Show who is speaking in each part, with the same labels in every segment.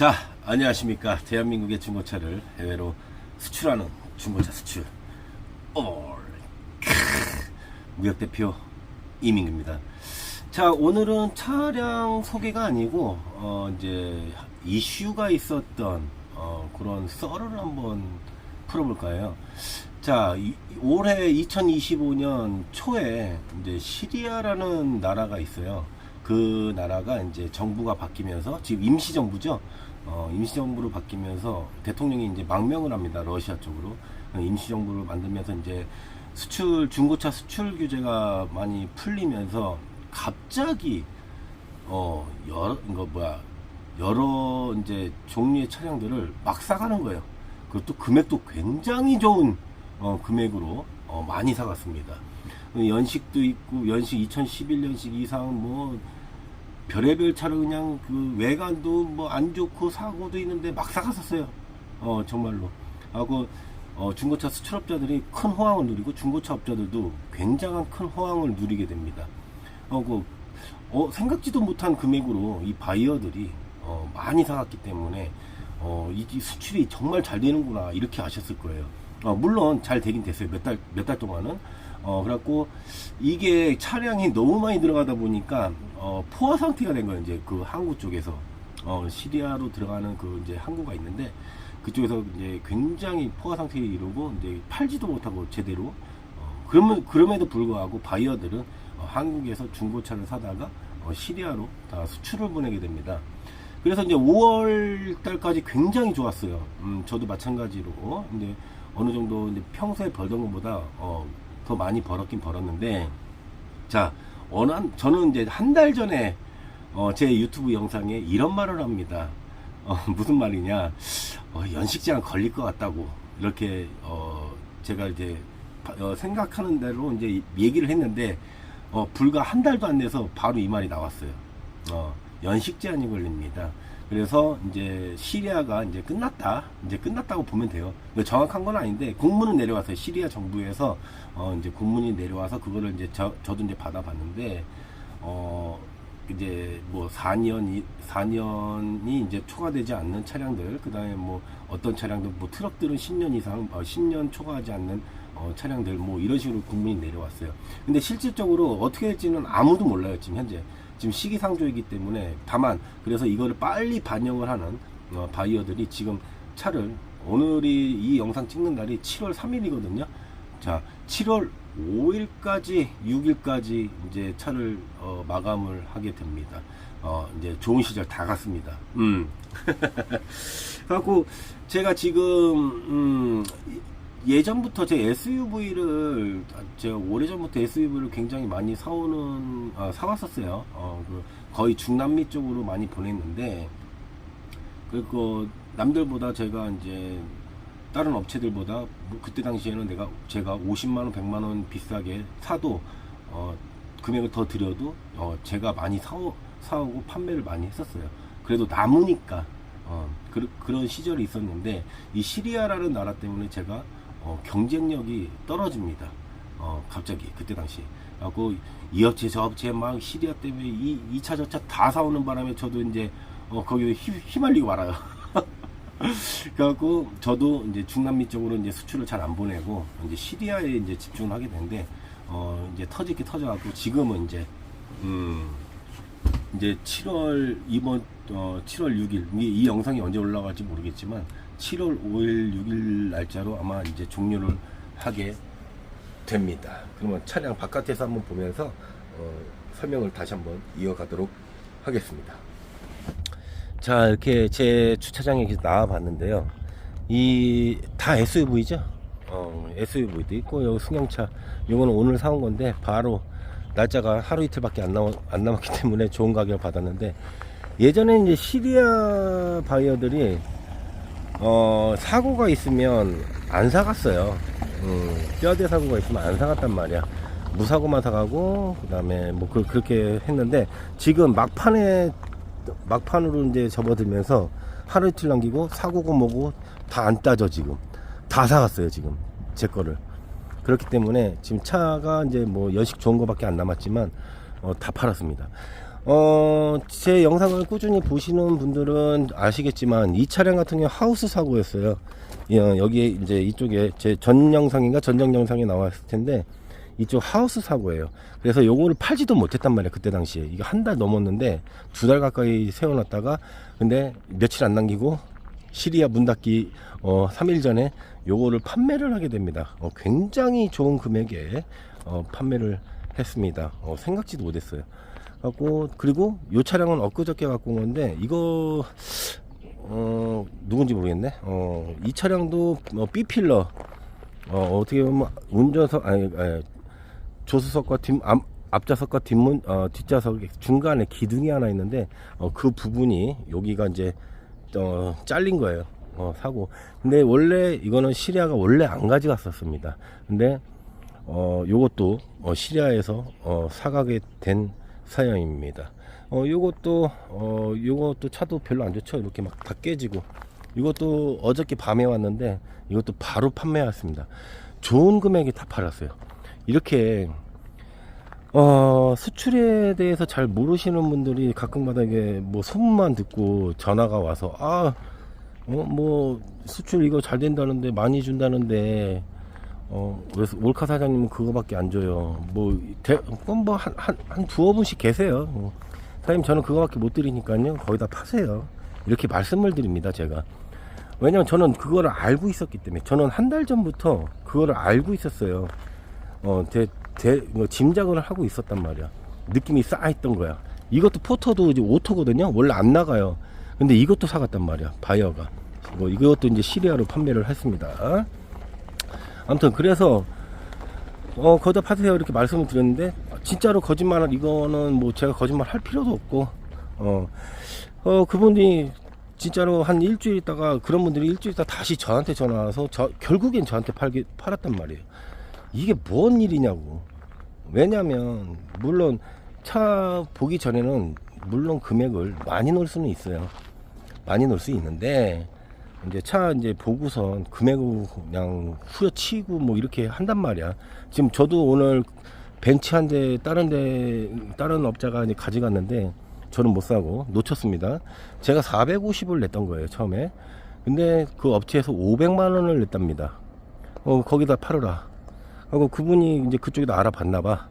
Speaker 1: 자, 안녕하십니까. 대한민국의 중고차를 해외로 수출하는 중고차 수출. 올. 크. 무역대표 이민규입니다. 자, 오늘은 차량 소개가 아니고, 어, 이제, 이슈가 있었던, 어, 그런 썰을 한번 풀어볼 까요? 자, 이- 올해 2025년 초에 이제 시리아라는 나라가 있어요. 그 나라가 이제 정부가 바뀌면서 지금 임시정부죠. 어, 임시정부로 바뀌면서 대통령이 이제 망명을 합니다. 러시아 쪽으로. 임시정부를 만들면서 이제 수출, 중고차 수출 규제가 많이 풀리면서 갑자기 어, 여러, 이거 뭐야, 여러 이제 종류의 차량들을 막 사가는 거예요. 그것도 금액도 굉장히 좋은 어, 금액으로 어, 많이 사갔습니다. 연식도 있고 연식 2011년식 이상 뭐 별의별 차를 그냥 그 외관도 뭐 안 좋고 사고도 있는데 막 사갔었어요. 어 정말로. 하고 어, 중고차 수출업자들이 큰 호황을 누리고 중고차 업자들도 굉장한 큰 호황을 누리게 됩니다. 어, 그, 어, 생각지도 못한 금액으로 이 바이어들이 어, 많이 사갔기 때문에 어, 이, 이 수출이 정말 잘 되는구나 이렇게 아셨을 거예요. 어, 물론 잘 되긴 됐어요. 몇 달 몇 달 동안은. 어, 그래갖고 이게 차량이 너무 많이 들어가다 보니까 어, 포화 상태가 된 거예요. 이제 그 항구 쪽에서 어, 시리아로 들어가는 그 이제 항구가 있는데 그쪽에서 이제 굉장히 포화 상태에 이르고 이제 팔지도 못하고 제대로 어, 그러면 그럼에도 불구하고 바이어들은 어, 한국에서 중고차를 사다가 어, 시리아로 다 수출을 보내게 됩니다. 그래서 이제 5월 달까지 굉장히 좋았어요. 음, 저도 마찬가지로. 근데 어느 정도 이제 평소에 벌던 것보다 어, 더 많이 벌었긴 벌었는데, 자, 어느 한, 저는 이제 한 달 전에 어, 제 유튜브 영상에 이런 말을 합니다. 어, 무슨 말이냐. 어, 연식제한 걸릴 것 같다고. 이렇게, 어, 제가 이제 바- 어, 생각하는 대로 이제 얘기를 했는데, 어, 불과 한 달도 안 돼서 바로 이 말이 나왔어요. 어, 연식 제한이 걸립니다. 그래서 이제 시리아가 이제 끝났다. 이제 끝났다고 보면 돼요. 정확한 건 아닌데 공문은 내려왔어요. 시리아 정부에서 어 이제 공문이 내려와서 그거를 이제 저, 저도 이제 받아봤는데 어 이제 뭐 4년 4년이 이제 초과되지 않는 차량들 그다음에 뭐 어떤 차량들 뭐 트럭들은 10년 이상 어, 10년 초과하지 않는 어, 차량들 뭐 이런 식으로 공문이 내려왔어요. 근데 실질적으로 어떻게 될지는 아무도 몰라요 지금 현재. 지금 시기상조이기 때문에 다만 그래서 이거를 빨리 반영을 하는 어, 바이어들이 지금 차를 오늘이 이 영상 찍는 날이 7월 3일이거든요. 자, 7월 5일까지 6일까지 이제 차를 어, 마감을 하게 됩니다. 어, 이제 좋은 시절 다 갔습니다. 음. 그래갖고 제가 지금 음, 예전부터 제 SUV를 제가 오래전부터 SUV를 굉장히 많이 사오는 아, 사왔었어요. 어, 그 거의 중남미 쪽으로 많이 보냈는데 그리고 남들보다 제가 이제 다른 업체들보다 뭐 그때 당시에는 내가 제가 50만 원, 100만 원 비싸게 사도 어, 금액을 더 드려도 어, 제가 많이 사오, 사오고 판매를 많이 했었어요. 그래도 남으니까 어, 그, 그런 시절이 있었는데 이 시리아라는 나라 때문에 제가 어, 경쟁력이 떨어집니다. 어, 갑자기 그때 당시. 하고 이 업체 저 업체 막 시리아 때문에 이, 이차저차 다 사오는 바람에 저도 이제 어, 거기에 휘, 휘말리고 말아요. 그래갖고 저도 이제 중남미 쪽으로 이제 수출을 잘 안 보내고 이제 시리아에 이제 집중을 하게 되는데 어 이제 터지게 터져갖고 지금은 이제 음 이제 7월 이번 어 7월 6일 이, 이 영상이 언제 올라갈지 모르겠지만 7월 5일 6일 날짜로 아마 이제 종료를 하게 됩니다. 그러면 차량 바깥에서 한번 보면서 어, 설명을 다시 한번 이어가도록 하겠습니다. 자 이렇게 제 주차장에 나와 봤는데요 이 다 SUV죠 어, SUV도 있고 여기 승용차 이거는 오늘 사온 건데 바로 날짜가 하루 이틀밖에 안, 남, 안 남았기 때문에 좋은 가격을 받았는데 예전에 이제 시리아 바이어들이 어, 사고가 있으면 안 사갔어요. 음, 뼈대 사고가 있으면 안 사갔단 말이야. 무사고만 사가고 그 다음에 뭐 그, 그렇게 했는데 지금 막판에 막판으로 이제 접어들면서 하루 이틀 남기고 사고고 뭐고 다 안 따져 지금. 다 사갔어요 지금. 제 거를. 그렇기 때문에 지금 차가 이제 뭐 연식 좋은 거밖에 안 남았지만 어, 다 팔았습니다 어, 제 영상을 꾸준히 보시는 분들은 아시겠지만 이 차량 같은 경우 하우스 사고였어요. 어, 여기에 이제 이쪽에 제 전 영상인가 전정 영상에 나왔을 텐데 이쪽 하우스 사고예요. 그래서 요거를 팔지도 못했단 말이에요. 그때 당시에. 이거 한달 넘었는데 두 달 가까이 세워놨다가 근데 며칠 안 남기고 시리아 문 닫기 어 3일 전에 요거를 판매를 하게 됩니다. 어, 굉장히 좋은 금액에 어, 판매를 했습니다. 어, 생각지도 못했어요. 갖고 그리고 요 차량은 엊그저께 갖고 온 건데 이거 어 누군지 모르겠네. 어이 차량도 어, B 필러 어 어떻게 보면 운전석 아니, 아니 조수석과 뒷 앞, 앞좌석과 뒷문 어, 뒷좌석 중간에 기둥이 하나 있는데 어, 그 부분이 여기가 이제 어, 잘린 거예요. 어, 사고. 근데 원래 이거는 시리아가 원래 안 가져갔었습니다. 근데 어, 요것도 어, 시리아에서 어, 사가게 된 사연입니다. 어, 요것도 어, 요것도 차도 별로 안 좋죠. 이렇게 막 다 깨지고. 이것도 어저께 밤에 왔는데 이것도 바로 판매했습니다. 좋은 금액에 다 팔았어요. 이렇게 어, 수출에 대해서 잘 모르시는 분들이 가끔가다 이게 뭐 소문만 듣고 전화가 와서 아, 어, 뭐 수출 이거 잘 된다는데 많이 준다는데 어, 그래서 올카 사장님은 그거밖에 안 줘요. 뭐, 대, 뭐, 한, 한, 한 두어 분씩 계세요. 어, 사장님, 저는 그거밖에 못 드리니까요. 거기다 파세요. 이렇게 말씀을 드립니다, 제가. 왜냐면 저는 그거를 알고 있었기 때문에. 저는 한 달 전부터 그거를 알고 있었어요. 어, 대, 대, 뭐 짐작을 하고 있었단 말이야. 느낌이 쌓여있던 거야. 이것도 포터도 이제 오토거든요. 원래 안 나가요. 근데 이것도 사갔단 말이야. 바이어가. 뭐 이것도 이제 시리아로 판매를 했습니다. 아무튼 그래서 어 거기다 파세요 이렇게 말씀을 드렸는데 진짜로 거짓말 이거는 뭐 제가 거짓말 할 필요도 없고 어, 어 그분이 진짜로 한 일주일 있다가 그런 분들이 일주일 있다 다시 저한테 전화 와서 저 결국엔 저한테 팔기 팔았단 말이에요. 이게 뭔 일이냐고. 왜냐면 물론 차 보기 전에는 물론 금액을 많이 넣을 수는 있어요. 많이 넣을 수 있는데 이제 차 이제 보고선 금액을 그냥 후려치고 뭐 이렇게 한단 말이야. 지금 저도 오늘 벤츠 한 대 다른 데 다른 업자가 이제 가져갔는데 저는 못 사고 놓쳤습니다. 제가 450을 냈던 거예요 처음에. 근데 그 업체에서 500만 원을 냈답니다. 어 거기다 팔으라. 하고 그분이 이제 그쪽에도 알아봤나 봐.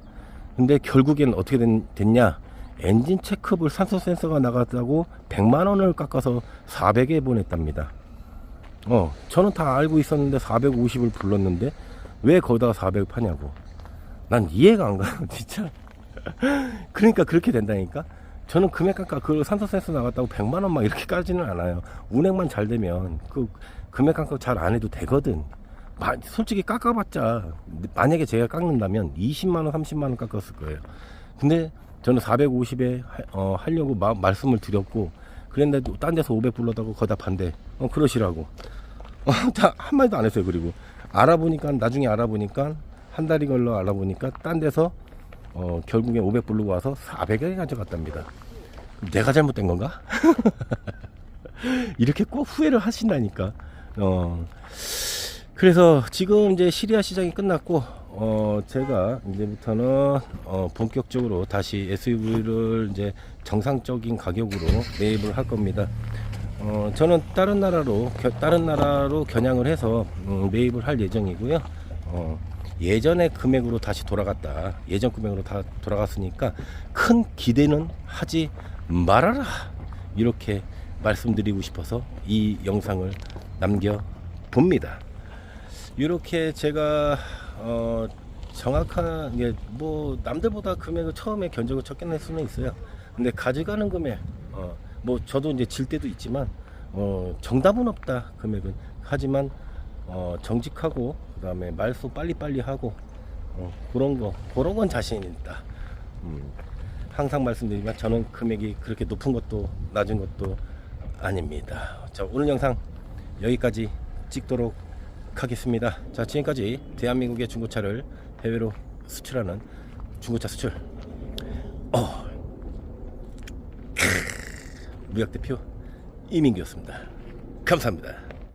Speaker 1: 근데 결국엔 어떻게 된, 됐냐? 엔진 체크볼 산소 센서가 나갔다고 100만 원을 깎아서 400에 보냈답니다. 어, 저는 다 알고 있었는데 450을 불렀는데 왜 거기다가 400 파냐고. 난 이해가 안 가요, 진짜. 그러니까 그렇게 된다니까. 저는 금액 깎아 그 산소 센서 나갔다고 100만 원 막 이렇게 까지는 않아요. 운행만 잘 되면 그 금액 깎아 잘안 해도 되거든. 마- 솔직히 깎아봤자 만약에 제가 깎는다면 20만 원, 30만 원 깎았을 거예요. 근데 저는 450에 어, 하려고 마- 말씀을 드렸고 그랬는데 딴 데서 500 불러다고 거다 반대. 어 그러시라고. 어, 다 한마디도 안 했어요. 그리고 알아보니까 나중에 알아보니까 한 달이 걸러 알아보니까 딴 데서 어, 결국에 500 부르고 와서 400에 가져갔답니다. 내가 잘못된 건가? 이렇게 꼭 후회를 하신다니까. 어. 그래서 지금 이제 시리아 시장이 끝났고 어 제가 이제부터는 어 본격적으로 다시 SUV를 이제 정상적인 가격으로 매입을 할 겁니다. 어 저는 다른 나라로 겨- 다른 나라로 겨냥을 해서 음, 매입을 할 예정이고요. 어 예전의 금액으로 다시 돌아갔다. 예전 금액으로 다 돌아갔으니까 큰 기대는 하지 말아라. 이렇게 말씀드리고 싶어서 이 영상을 남겨 봅니다. 이렇게 제가 어 정확한 게 뭐 남들보다 금액을 처음에 견적을 적게 낼 수는 있어요. 근데 가져가는 금액 어 뭐 저도 이제 질 때도 있지만 어 정답은 없다 금액은 하지만 어 정직하고 그다음에 말소 빨리빨리 하고 어 그런 거 그런 건 자신 있다. 음 항상 말씀드리지만 저는 금액이 그렇게 높은 것도 낮은 것도 아닙니다. 자 오늘 영상 여기까지 찍도록 하겠습니다. 자, 지금까지 대한민국의 중고차를 해외로 수출하는 중고차 수출 어, 무역 대표 이민규였습니다. 감사합니다.